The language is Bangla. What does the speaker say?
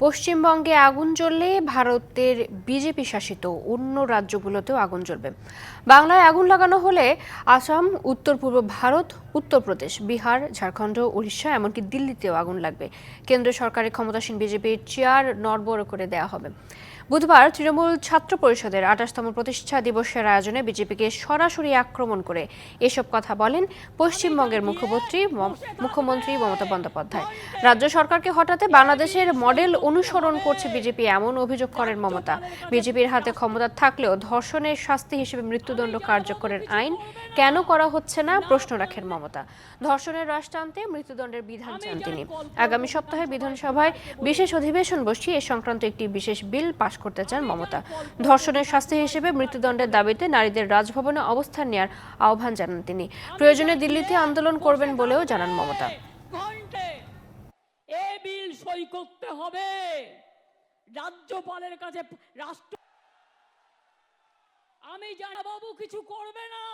পশ্চিমবঙ্গে আগুন জ্বললে ভারতের বিজেপি শাসিত অন্য রাজ্যগুলোতেও আগুন জ্বলবে। বাংলায় আগুন লাগানো হলে আসাম, উত্তর পূর্ব ভারত উত্তরপ্রদেশ বিহার, ঝাড়খণ্ড, উড়িষ্যা এমনকি দিল্লিতেও আগুন লাগবে। কেন্দ্র সরকারের ক্ষমতাসীন বিজেপির চেয়ার নড়বড় করে দেয়া হবে। বুধবার তৃণমূল ছাত্র পরিষদের আঠাশতম প্রতিষ্ঠা দিবসের আয়োজনে বিজেপিকে সরাসরি আক্রমণ করে এসব কথা বলেন পশ্চিমবঙ্গের মুখ্যমন্ত্রী মুখ্যমন্ত্রী মমতা বন্দ্যোপাধ্যায়। রাজ্য সরকারকে হটাতে বাংলাদেশের মডেল অনুসরণ করছে বিজেপি এমন অভিযোগ করেন মমতা। বিজেপির হাতে ক্ষমতা থাকলেও ধর্ষণের শাস্তি হিসেবে মৃত্যুদণ্ড কার্যকরের আইন কেন করা হচ্ছে না প্রশ্ন রাখেন মমতা। ধর্ষণের হ্রাস টানতে মৃত্যুদণ্ডের বিধান চান তিনি। আগামী সপ্তাহে বিধানসভায় বিশেষ অধিবেশন বসিয়ে এ সংক্রান্ত একটি বিশেষ বিল পাশ করতে চান মমতা। ধর্ষণের শাস্তি হিসেবে মৃত্যুদণ্ডের দাবিতে নারীদের রাজভবনে অবস্থান নেওয়ার আহ্বান জানান তিনি। প্রয়োজনে দিল্লিতে আন্দোলন করবেন বলেও জানান মমতা। রাজ্যপালের কাছে রাষ্ট্র আমি জানা বাবু, কিছু করবে না।